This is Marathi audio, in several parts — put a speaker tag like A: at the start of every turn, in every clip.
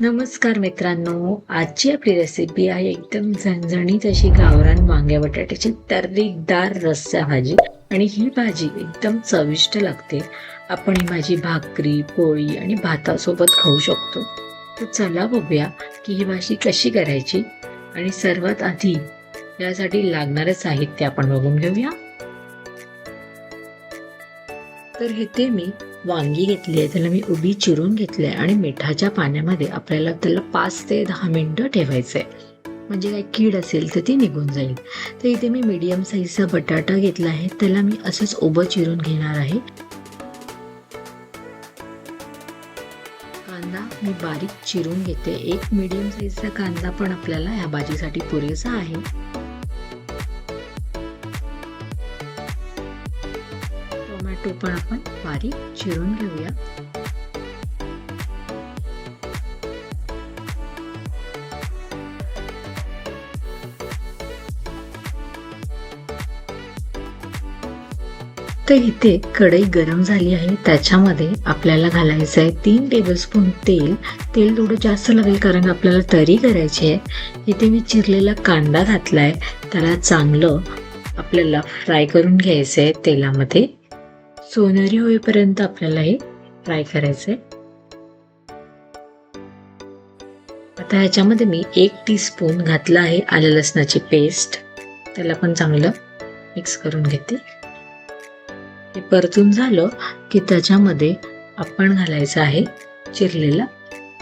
A: नमस्कार मित्रांनो आजची आपली रेसिपी आहे एकदम झणझणीत अशी गावरान वांग्या बटाट्याची तर्रीदार रस्सा भाजी. आणि ही भाजी एकदम चविष्ट लागते. आपण ही भाजी भाकरी पोळी आणि भातासोबत खाऊ शकतो. तर चला बघूया की ही भाजी कशी करायची. आणि सर्वात आधी यासाठी लागणारं साहित्य आपण बघून घेऊया. तर हे ते मी वांगी घेतली आहे त्याला मी उभी चिरून घेतली आहे आणि मिठाच्या पाण्यामध्ये आपल्याला त्याला पाच ते दहा मिनटं ठेवायचं आहे म्हणजे काय कीड असेल तर ती निघून जाईल. तर इथे मी मीडियम साईजचा बटाटा घेतला आहे. त्याला मी असंच उभं चिरून घेणार आहे. कांदा मी बारीक चिरून घेते. एक मीडियम साईजचा कांदा पण आपल्याला ह्या भाजीसाठी पुरेसा आहे. टोमॅटो पण आपण बारीक चिरून घेऊया. तर इथे कढई गरम झाली आहे. त्याच्यामध्ये आपल्याला घालायचं आहे तीन टेबलस्पून तेल. तेल थोडं जास्त लागेल कारण आपल्याला तरी करायची आहे. इथे मी चिरलेला कांदा घातला आहे त्याला चांगलं आपल्याला फ्राय करून घ्यायचं आहे तेलामध्ये. सोनेरी होईपर्यंत आपल्याला हे फ्राय करायचंय. आता ह्याच्यामध्ये मी एक टी स्पून घातला आहे आलं लसणाची पेस्ट त्याला पण चांगलं मिक्स करून घेते. हे परतून झालं की त्याच्यामध्ये आपण घालायचं आहे चिरलेला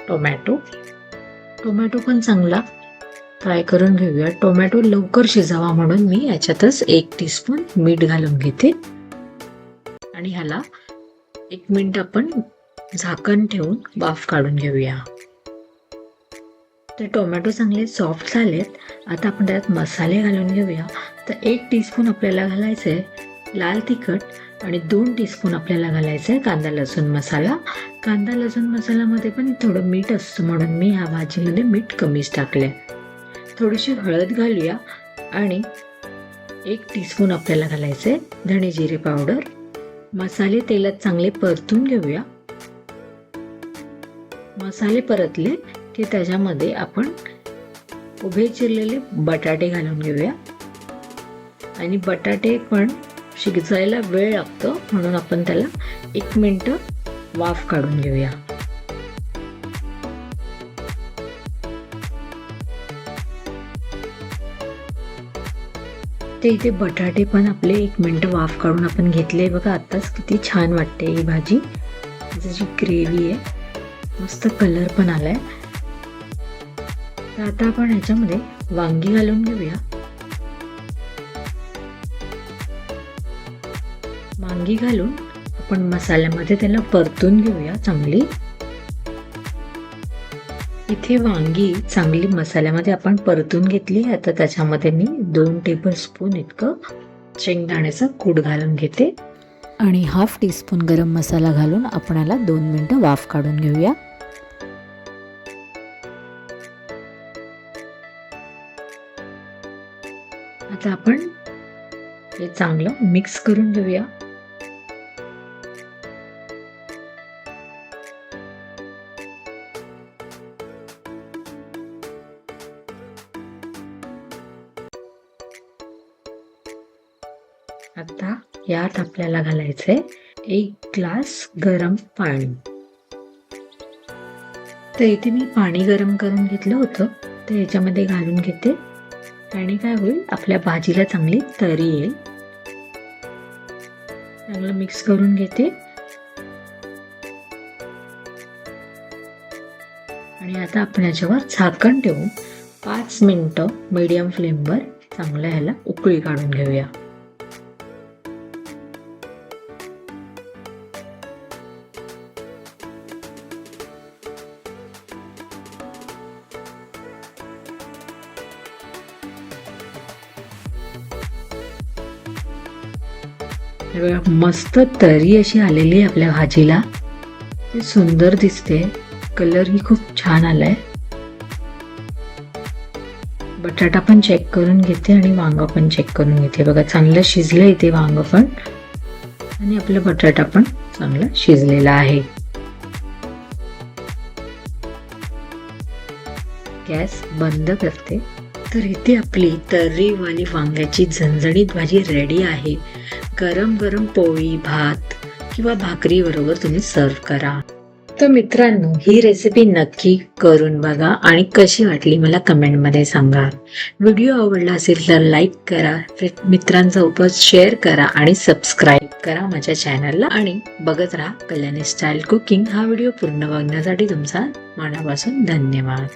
A: टोमॅटो. टोमॅटो पण चांगला फ्राय करून घेऊया. टोमॅटो लवकर शिजावा म्हणून मी याच्यातच एक टी स्पून मीठ घालून घेते. आणि ह्याला एक मिनिट आपण झाकण ठेवून वाफ काढून घेऊया. तर टोमॅटो चांगले सॉफ्ट झालेत. आता आपण त्यात मसाले घालून घेऊया. तर एक टीस्पून आपल्याला घालायचं आहे लाल तिखट आणि दोन टीस्पून आपल्याला घालायचं आहे कांदा लसूण मसाला. कांदा लसूण मसाल्यामध्ये पण थोडं मीठ असतं म्हणून मी ह्या भाजीमध्ये मीठ कमीच टाकले थोडीशी हळद घालूया आणि एक टीस्पून आपल्याला घालायचं आहे धणे जिरे पावडर. मसाले तेलात चांगले परतून घेऊया. मसाले परतले की त्याच्यामध्ये आपण उभे चिरलेले बटाटे घालून घेऊया. आणि बटाटे पण शिजायला वेळ लागतो म्हणून आपण त्याला एक मिनटं वाफ काढून घेऊया. ते इथे बटाटे पण आपले एक मिनटं वाफ काढून आपण घेतले. बघा आत्ताच किती छान वाटते ही भाजी. त्याची ग्रेव्ही आहे मस्त कलर पण आलाय. तर आता आपण ह्याच्यामध्ये वांगी घालून घेऊया. वांगी घालून आपण मसाल्यामध्ये त्याला परतून घेऊया चांगली. इथे वांगी चांगली मसाल्यामध्ये आपण परतून घेतली. आता त्याच्यामध्ये मी दोन टेबल स्पून इतकं शेंगदाण्याचं कूट घालून घेते.
B: आणि हाफ टीस्पून गरम मसाला घालून आपण याला दोन मिनटं वाफ काढून घेऊया.
A: आता आपण हे चांगलं मिक्स करून घेऊया. आता यात आपल्याला घालायचंय एक ग्लास गरम पाणी. तर इथे मी पाणी गरम करून घेतलं होतं तर याच्यामध्ये घालून घेते. आणि काय होईल आपल्या भाजीला चांगली तरी येईल. चांगलं मिक्स करून घेते. आणि आता आपण याच्यावर झाकण ठेवून पाच मिनटं मीडियम फ्लेमवर चांगलं ह्याला उकळी काढून घेऊया. मस्त तरी अशी आलेली आहे आपल्या भाजीला. ती सुंदर दिसते. कलर ही खूप छान आलाय. बटाटा पण चेक करून घेते आणि वांग पण चेक करून घेते. बघा चांगलं शिजलं इथे वांग पण. आणि आपलं बटाटा पण चांगला शिजलेला आहे. गॅस बंद करते. तर इथे आपली तर्रीवाली वांग्याची झणझणीत भाजी रेडी आहे. गरम गरम पोळी भात किंवा भाकरी बरोबर तुम्ही सर्व करा. तर मित्रांनो ही रेसिपी नक्की करून बघा आणि कशी वाटली मला कमेंटमध्ये सांगा. व्हिडिओ आवडला असेल तर लाईक करा मित्रांसोबत शेअर करा आणि सबस्क्राईब करा माझ्या चॅनलला आणि बघत राहा कल्याणी स्टाईल कुकिंग हा व्हिडिओ पूर्ण बघण्यासाठी तुमचा मनापासून धन्यवाद.